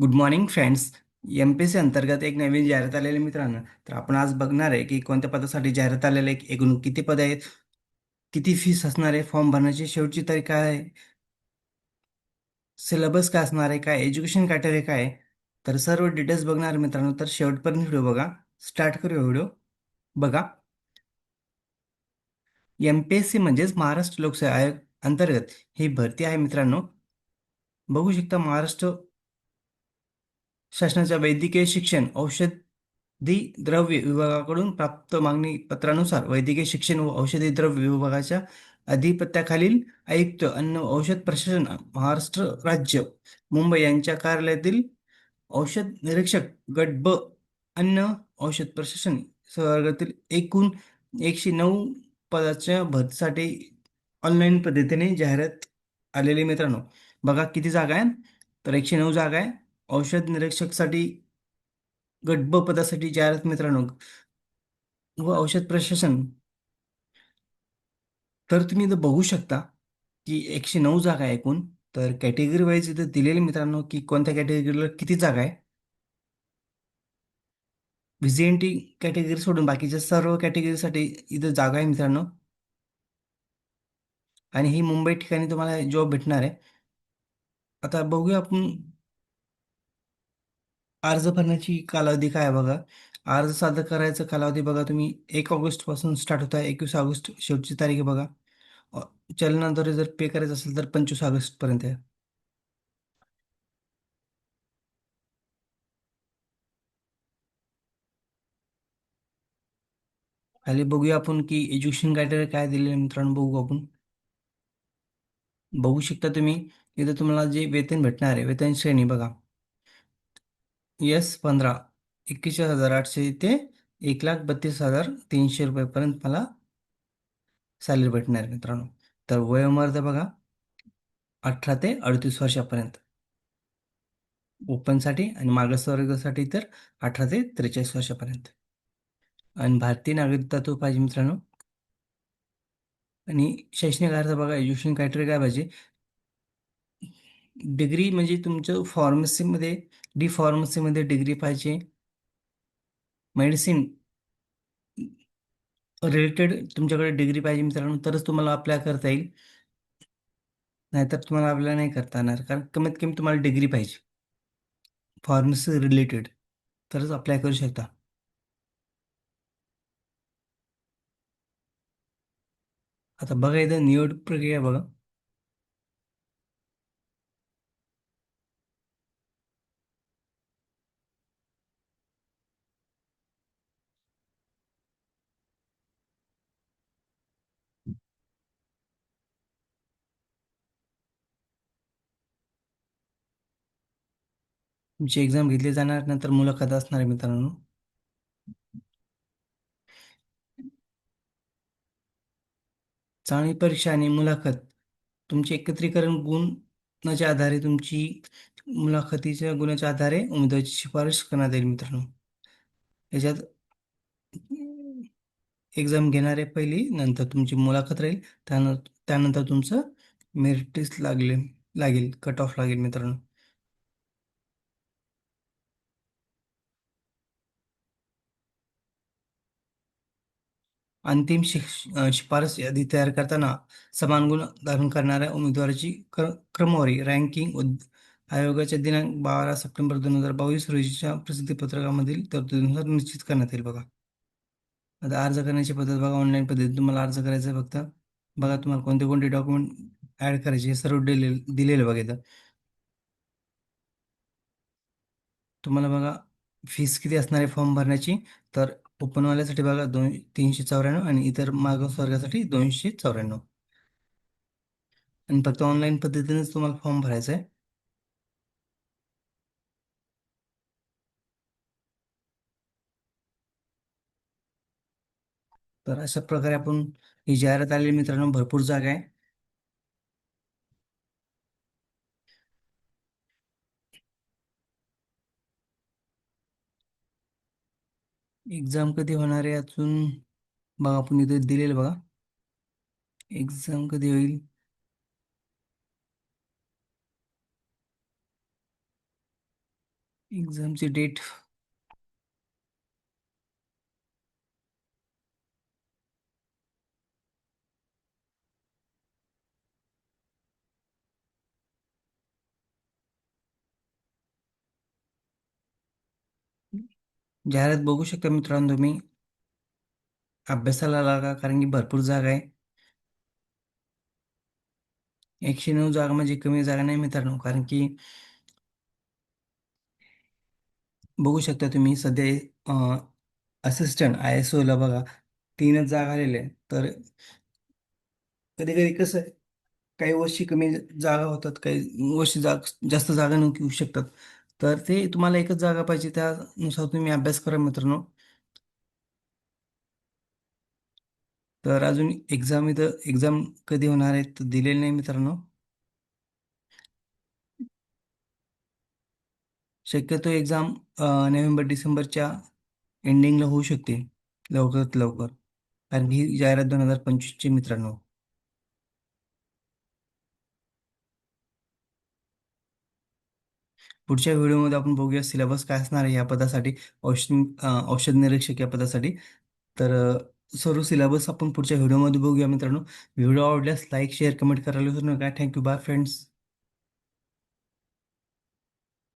Good morning friends M P C अंतर्गत एक नवीन जाहिरात आलेली मित्रांनो. तर आपण आज बघणार आहे की कोणत्या पदासाठी जाहिरात आलेले आहे एकूण किती पद आहेत किती फीस असणार आहे फॉर्म भरण्याची शेवटची तारीख काय आहे सिलेबस काय असणार आहे काय एज्युकेशन क्रायटेरिया काय आहे तर सर्व डिटेल्स बघणार आहे मित्रांनो. तर शेवटपर्यंत व्हिडिओ बघा. स्टार्ट करूया व्हिडिओ. बघा. एम पी एस सी म्हणजेच महाराष्ट्र लोकसेवा आयोग अंतर्गत ही भरती आहे मित्रांनो. बघू शकता महाराष्ट्र शासनाच्या वैद्यकीय शिक्षण औषधी द्रव्य विभागाकडून प्राप्त मागणी पत्रानुसार वैद्यकीय शिक्षण व औषधी द्रव्य विभागाच्या अधिपत्याखालील आयुक्त अन्न औषध प्रशासन महाराष्ट्र राज्य मुंबई यांच्या कार्यालयातील औषध निरीक्षक गट ब अन्न औषध प्रशासन सहवर्गातील एकूण एकशे नऊ पदाच्या भरतीसाठी ऑनलाईन पद्धतीने जाहिरात आलेली मित्रांनो. बघा किती जागा आहे तर एकशे नऊ जागा आहे. औषध निरीक्षकसाठी गट ब पदासाठी जाहिरात मित्रांनो. व औषध प्रशासन. तर तुम्ही इथं बघू शकता की एकशे नऊ जागा आहे एकूण. तर कॅटेगरी वाईज इथं दिलेले मित्रांनो की कोणत्या कॅटेगरीला किती जागा आहे? व्ही कॅटेगरी सोडून बाकीच्या सर्व कॅटेगरीसाठी इथं जागा आहे मित्रांनो. आणि ही मुंबई ठिकाणी तुम्हाला जॉब भेटणार आहे. आता बघूया आपण अर्ज भरण्याची कालावधी काय आहे बघा? अर्ज सादर करायचा कालावधी बघा तुम्ही एक ऑगस्टपासून स्टार्ट होत आहे एकवीस ऑगस्ट शेवटची तारीख आहे बघा. चलनाद्वारे जर पे करायचं असेल तर पंचवीस ऑगस्टपर्यंत आहे. खाली बघूया आपण की एज्युकेशन क्रायटेरिया काय दिलेलं आहे मित्रांनो बघू आपण. बघू शकता तुम्ही इथं तुम्हाला जे वेतन भेटणार आहे वेतन श्रेणी बघा. येस पंधरा. एकवीस हजार आठशे ते एक लाख बत्तीस हजार तीनशे रुपयेपर्यंत मला सॅलरी भेटणार मित्रांनो. तर वयोमर्यादा बघा. अठरा ते अडतीस वर्षापर्यंत. ओपनसाठी आणि मागासवर्गासाठी तर अठरा ते त्रेचाळीस वर्षापर्यंत. आणि भारतीय नागरिकता तो पाहिजे मित्रांनो. आणि शैक्षणिक अर्थ बघा एज्युकेशन क्रायटेरिया काय पाहिजे? डिग्री म्हणजे तुमचं फार्मसीमध्ये डी फार्मसीमध्ये डिग्री पाहिजे. मेडिसिन रिलेटेड तुमच्याकडे डिग्री पाहिजे मित्रांनो तरच तुम्हाला अप्लाय करता येईल. नाहीतर तुम्हाला अप्लाय नाही करता येणार कारण कमीत कमी तुम्हाला डिग्री पाहिजे. फार्मसी रिलेटेड तरच अप्लाय करू शकता. आता बघा इथं निवड प्रक्रिया बघा. तुमची एक्झाम घेतली जाणार नंतर मुलाखत असणार आहे मित्रांनो. चांगली परीक्षा आणि मुलाखत. तुमचे एकत्रीकरण गुणाच्या आधारे तुमची मुलाखतीच्या गुणाच्या आधारे उमेदवाराची शिफारस करण्यात येईल मित्रांनो. याच्यात एक्झाम घेणारे पहिली नंतर तुमची मुलाखत राहील. त्यानंतर त्यानंतर तुमचं मेरिट लिस्ट लागले लागेल कट ऑफ लागेल मित्रांनो. अंतिम शिक्ष शिफारस यादी तयार करताना समान गुण धारण करणाऱ्या उमेदवाराची क्र क्रमवारी रँकिंग आयोगाच्या दिनांक बारा सप्टेंबर दोन हजार बावीस रोजीच्या प्रसिद्धीपत्रकामधील तरतुदीनुसार निश्चित करण्यात येईल बघा. आता अर्ज करण्याची पद्धत बघा ऑनलाईन पद्धती तुम्हाला अर्ज करायचा आहे फक्त. बघा तुम्हाला कोणते कोणते डॉक्युमेंट ऍड करायचे हे सर्व दिले दिलेलं बघा इथं. तुम्हाला बघा फीस किती असणार आहे फॉर्म भरण्याची? तर ओपनवाल्यासाठी बघा दोन तीनशे चौऱ्याण्णव आणि इतर मागासवर्गासाठी दोनशे चौऱ्याण्णव. आणि फक्त ऑनलाईन पद्धतीनेच तुम्हाला फॉर्म भरायचा आहे. तर अशा प्रकारे आपण ही जाहिरात आलेली मित्रांनो भरपूर जागा आहे. एक्झाम कधी होणार आहे अजून? बघा आपण इथे दिलेलं बघा. एक्झाम कधी होईल? एक्झामची डेट जाहिरात बघू शकता मित्रांनो तुम्ही. अभ्यासाला लागा कारण की भरपूर जागा आहे. एकशे नऊ जागा म्हणजे कमी जागा नाही मित्रांनो कारण की बघू शकता तुम्ही सध्या असिस्टंट आय एस ओला बघा तीनच जागा आलेल्या आहेत. तर कधी कधी कसं आहे काही वर्षी कमी जागा होतात काही वर्षी जाग जास्त जागा नको होऊ शकतात. तर ते तुम्हाला एकच जागा पाहिजे त्यानुसार तुम्ही अभ्यास करा मित्रांनो. तर अजून एक्झाम इथं एक्झाम कधी होणार आहे तर दिलेलं नाही मित्रांनो. शक्यतो एक्झाम नोव्हेंबर डिसेंबरच्या एंडिंगला होऊ शकते. लवकरात लवकर. कारण ही जाहिरात दोन हजार पंचवीसची मित्रांनो. पुढच्या व्हिडिओमध्ये आपण बघूया सिलेबस काय असणार आहे या पदासाठी औषध औषध निरीक्षक या पदासाठी. तर सर्व सिलेबस आपण पुढच्या व्हिडिओमध्ये बघूया मित्रांनो. व्हिडिओ आवडल्यास लाईक शेअर कमेंट करायला विसरू नका. Thank you. Bye friends.